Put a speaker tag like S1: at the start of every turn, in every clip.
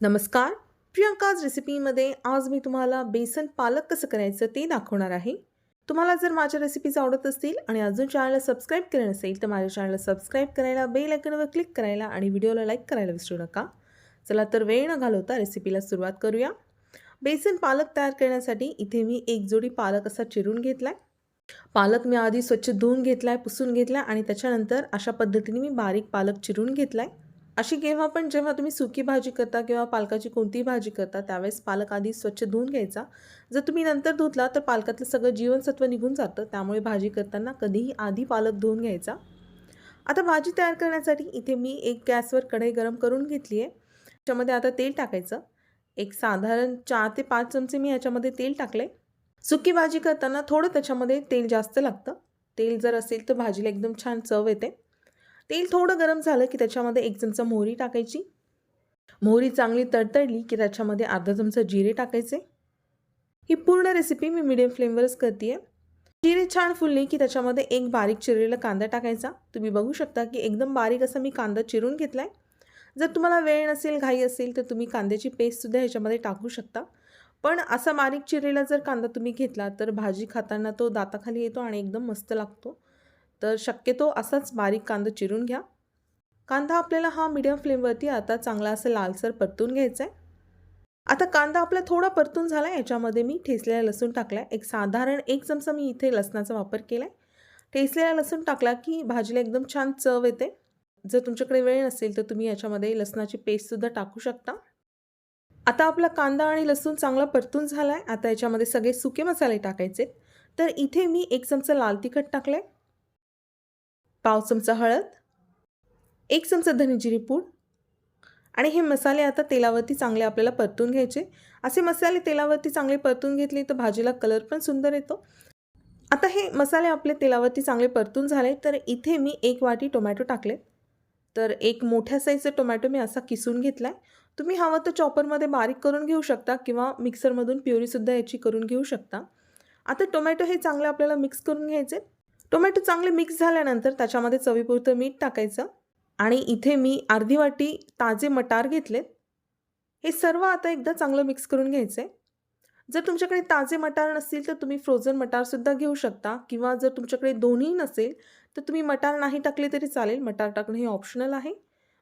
S1: नमस्कार. प्रियंकाज रेसिपीमध्ये आज मी तुम्हाला बेसन पालक कसं करायचं ते दाखवणार आहे. तुम्हाला जर माझ्या रेसिपीज आवडत असतील आणि अजून चॅनलला सबस्क्राईब केलं नसेल तर माझ्या चॅनलला सबस्क्राईब करायला बेल आयकनवर क्लिक करायला आणि व्हिडिओला लाईक करायला विसरू नका. चला तर वेळ न घालवता रेसिपीला सुरुवात करूया. बेसन पालक तयार करण्यासाठी इथे मी एक जोडी पालक असा चिरून घेतला आहे पालक मी आधी स्वच्छ धुवून घेतला आहे पुसून घेतला आणि त्याच्यानंतर अशा पद्धतीने मी बारीक पालक चिरून घेतला आहे अशी केव्हा पण जेव्हा तुम्ही सुकी भाजी करता किंवा पालकाची कोणतीही भाजी करता त्यावेळेस पालक आधी स्वच्छ धुवून घ्यायचा. जर तुम्ही नंतर धुतला तर पालकातलं सगळं जीवनसत्व निघून जातं. त्यामुळे भाजी करताना कधीही आधी पालक धुवून घ्यायचा. आता भाजी तयार करण्यासाठी इथे मी एक गॅसवर कढई गरम करून घेतली आहे त्याच्यामध्ये आता तेल टाकायचं. एक साधारण चार ते पाच चमचे मी ह्याच्यामध्ये तेल टाकले सुकी भाजी करताना थोडं त्याच्यामध्ये तेल जास्त लागतं. तेल जर असेल तर भाजीला एकदम छान चव येते. तेल थोडं गरम झालं की त्याच्यामध्ये एक चमचा मोहरी टाकायची. मोहरी चांगली तडतडली की त्याच्यामध्ये अर्धा चमचा जिरे टाकायचे. ही पूर्ण रेसिपी मी मिडियम फ्लेमवरच करते आहे जिरे छान फुलले की त्याच्यामध्ये एक बारीक चिरलेला कांदा टाकायचा. तुम्ही बघू शकता की एकदम बारीक असा मी कांदा चिरून घेतला आहे जर तुम्हाला वेळ नसेल घाई असेल तर तुम्ही कांद्याची पेस्टसुद्धा ह्याच्यामध्ये टाकू शकता. पण असा बारीक चिरलेला जर कांदा तुम्ही घेतला तर भाजी खाताना तो दाताखाली येतो आणि एकदम मस्त लागतो. तर शक्यतो असाच बारीक कांदा चिरून घ्या. कांदा आपल्याला हा मीडियम फ्लेमवरती आता चांगला असं लालसर परतून घ्यायचा आहे आता कांदा आपला थोडा परतून झाला आहे याच्यामध्ये मी ठेसलेला लसूण टाकला आहे एक साधारण एक चमचा मी इथे लसणाचा वापर केला आहे ठेसलेला लसूण टाकला की भाजीला एकदम छान चव येते. जर तुमच्याकडे वेळ नसेल तर तुम्ही याच्यामध्ये लसणाची पेस्टसुद्धा टाकू शकता. आता आपला कांदा आणि लसूण चांगला परतून झाला आहे आता याच्यामध्ये सगळे सुके मसाले टाकायचे. तर इथे मी एक चमचा लाल तिखट टाकलं आहे पाव चमचा हळद एक चमचा धनेजिरी पूड आणि हे मसाले आता तेलावरती चांगले आपल्याला परतून घ्यायचे. असे मसाले तेलावरती चांगले परतून घेतले तर भाजीला कलर पण सुंदर येतो. आता हे मसाले आपले तेलावरती चांगले परतून झाले तर इथे मी एक वाटी टोमॅटो टाकले. तर एक मोठ्या साईजचा टोमॅटो मी असा किसून घेतला आहे तुम्ही हवं तर चॉपरमध्ये बारीक करून घेऊ शकता किंवा मिक्सरमधून प्युरीसुद्धा याची करून घेऊ शकता. आता टोमॅटो हे चांगलं आपल्याला मिक्स करून घ्यायचे. टोमॅटो चांगले मिक्स झाल्यानंतर त्याच्यामध्ये चवीपुरतं मीठ टाकायचं आणि इथे मी अर्धी वाटी ताजे मटार घेतलेत. हे सर्व आता एकदा चांगलं मिक्स करून घ्यायचं आहे जर तुमच्याकडे ताजे मटार नसतील तर तुम्ही फ्रोझन मटारसुद्धा घेऊ शकता. किंवा जर तुमच्याकडे दोन्ही नसेल तर तुम्ही मटार नाही टाकले तरी चालेल. मटार टाकणं हे ऑप्शनल आहे.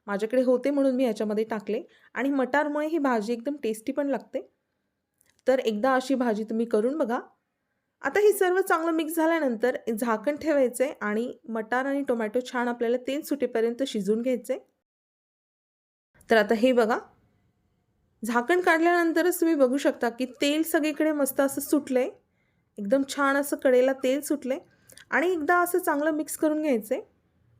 S1: माझ्याकडे होते म्हणून मी याच्यामध्ये टाकले. आणि मटारमुळे ही भाजी एकदम टेस्टी पण लागते. तर एकदा अशी भाजी तुम्ही करून बघा. आता हे सर्व चांगलं मिक्स झाल्यानंतर झाकण ठेवायचं आहे आणि मटार आणि टोमॅटो छान आपल्याला तेल सुटेपर्यंत शिजवून घ्यायचे तर आता हे बघा. झाकण काढल्यानंतरच तुम्ही बघू शकता की तेल सगळीकडे मस्त असं सुटलं आहे एकदम छान असं कडेला तेल सुटलं आणि एकदा असं चांगलं मिक्स करून घ्यायचं आहे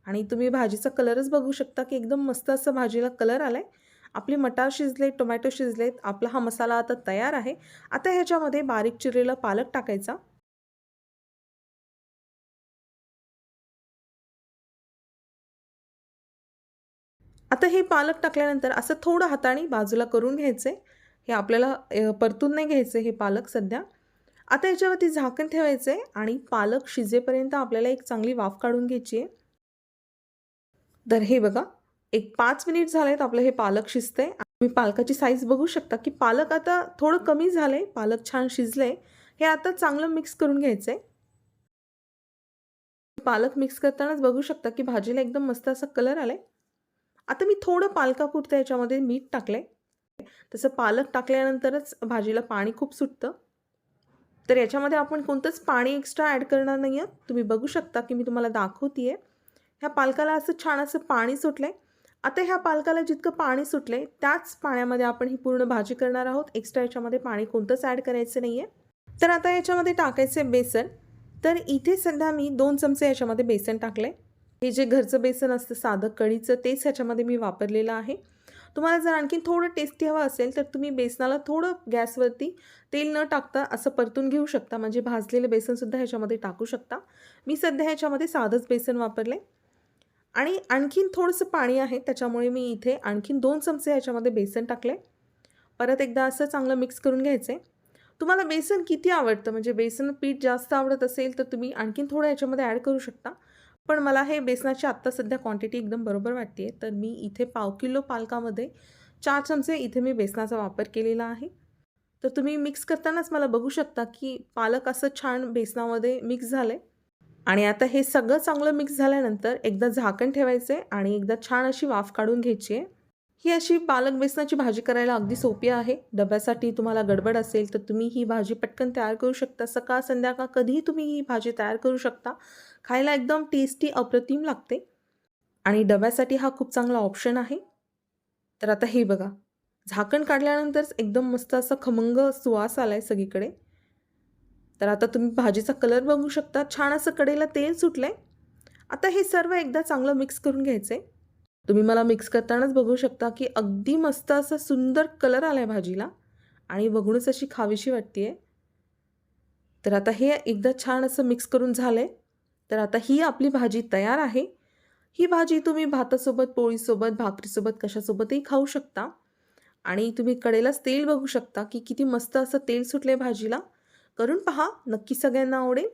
S1: आणि तुम्ही भाजीचा कलरच बघू शकता की एकदम मस्त असं भाजीला कलर आला आहे आपले मटार शिजले टोमॅटो शिजलेत आपला हा मसाला आता तयार आहे. आता ह्याच्यामध्ये बारीक चिरलेला पालक टाकायचा. आता हे पालक टाकल्यानंतर असं थोडं हाताने बाजूला करून घ्यायचं. हे आपल्याला परतून नाही घ्यायचं हे पालक सध्या. आता याच्यावरती झाकण ठेवायचं आहे आणि पालक शिजेपर्यंत आपल्याला एक चांगली वाफ काढून घ्यायची आहे. तर हे बघा एक पाच मिनिट झालेत आपलं हे पालक शिजतं आहे तुम्ही पालकाची साईज बघू शकता की पालक आता थोडं कमी झालं आहे पालक छान शिजले हे आता चांगलं मिक्स करून घ्यायचं आहे पालक मिक्स करतानाच बघू शकता की भाजीला एकदम मस्त असा कलर आला आहे आता मी थोडं पालकापुरतं याच्यामध्ये मीठ टाकलं आहे तसं पालक टाकल्यानंतरच भाजीला पाणी खूप सुटतं. तर याच्यामध्ये आपण कोणतंच पाणी एक्स्ट्रा ॲड करणार नाही आहे तुम्ही बघू शकता की मी तुम्हाला दाखवते आहे ह्या पालकाला असं छान असं पाणी सुटलं आहे आता ह्या पालकाला जितकं पाणी सुटले त्याच पाण्यामध्ये आपण ही पूर्ण भाजी करणार आहोत. एक्स्ट्रा याच्यामध्ये पाणी कोणतंच ॲड करायचं नाही आहे तर आता याच्यामध्ये टाकायचे बेसन. तर इथे सध्या मी दोन चमचे याच्यामध्ये बेसन टाकले हे जे घरचं बेसन असतं साधं कढीचं तेच ह्याच्यामध्ये मी वापरलेलं आहे. तुम्हाला जर आणखीन थोडं टेस्टी हवं असेल तर तुम्ही बेसनाला थोडं गॅसवरती तेल न टाकता असं परतून घेऊ शकता. म्हणजे भाजलेलं बेसनसुद्धा ह्याच्यामध्ये टाकू शकता. मी सध्या ह्याच्यामध्ये साधंच बेसन वापरले आणि आणखीन थोडंसं पाणी आहे त्याच्यामुळे मी इथे आणखीन दोन चमचे ह्याच्यामध्ये बेसन टाकले. परत एकदा असं चांगलं मिक्स करून घ्यायचं. आहे तुम्हाला बेसन किती आवडतं? म्हणजे बेसन पीठ जास्त आवडत असेल तर तुम्ही आणखीन थोडं याच्यामध्ये ॲड करू शकता. पण मला हे बेसनाची आत्ता सध्या क्वांटिटी एकदम बरोबर वाटते तर मी इथे पाव किलो पालकामध्ये चार चमचे इथे मी बेसनाचा वापर केलेला आहे. तर तुम्ही मिक्स करतानाच मला बघू शकता की पालक असं छान बेसनामध्ये मिक्स झालं आहे आणि आता हे सगळं चांगलं मिक्स झाल्यानंतर एकदा झाकण ठेवायचं आहे आणि एकदा छान अशी वाफ काढून घ्यायची आहे ही अशी पालक बेसनाची भाजी करायला अगदी सोपी आहे. डब्यासाठी तुम्हाला गडबड असेल तर तुम्ही ही भाजी पटकन तयार करू शकता. सकाळ संध्याकाळ कधीही तुम्ही ही भाजी तयार करू शकता. खायला एकदम टेस्टी अप्रतिम लागते. आणि डब्यासाठी हा खूप चांगला ऑप्शन आहे. तर आता हे बघा. झाकण काढल्यानंतरच एकदम मस्त असा खमंग सुवास आला आहे सगळीकडे. तर आता तुम्ही भाजीचा कलर बघू शकता. छान असं कडेला तेल सुटलं आहे आता हे सर्व एकदा चांगलं मिक्स करून घ्यायचं आहे तुम्ही मला मिक्स करतानाच बघू शकता की अगदी मस्त असा सुंदर कलर आला आहे भाजीला. आणि बघूनच अशी खावीशी वाटते आहे तर आता हे एकदा छान असं मिक्स करून झालं आहे तर आता ही आपली भाजी तयार आहे. ही भाजी तुम्ही भातासोबत पोळीसोबत भाकरीसोबत कशासोबतही खाऊ शकता. आणि तुम्ही कडेलाच तेल बघू शकता की किती मस्त असं तेल सुटलं आहे भाजीला. करून पहा नक्की सगळ्यांना आवडेल.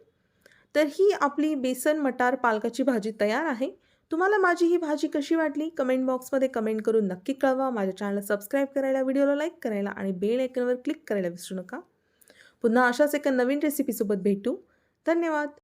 S1: तर ही आपली बेसन मटार पालकाची भाजी तयार आहे. तुम्हाला माझी ही भाजी कशी वाटली? कमेंट बॉक्समध्ये कमेंट करून नक्की कळवा. माझ्या चॅनलला सबस्क्राईब करायला व्हिडिओला लाईक करायला आणि बेल आयकनवर क्लिक करायला विसरू नका. पुन्हा अशाच एका नवीन रेसिपीसोबत भेटू. धन्यवाद!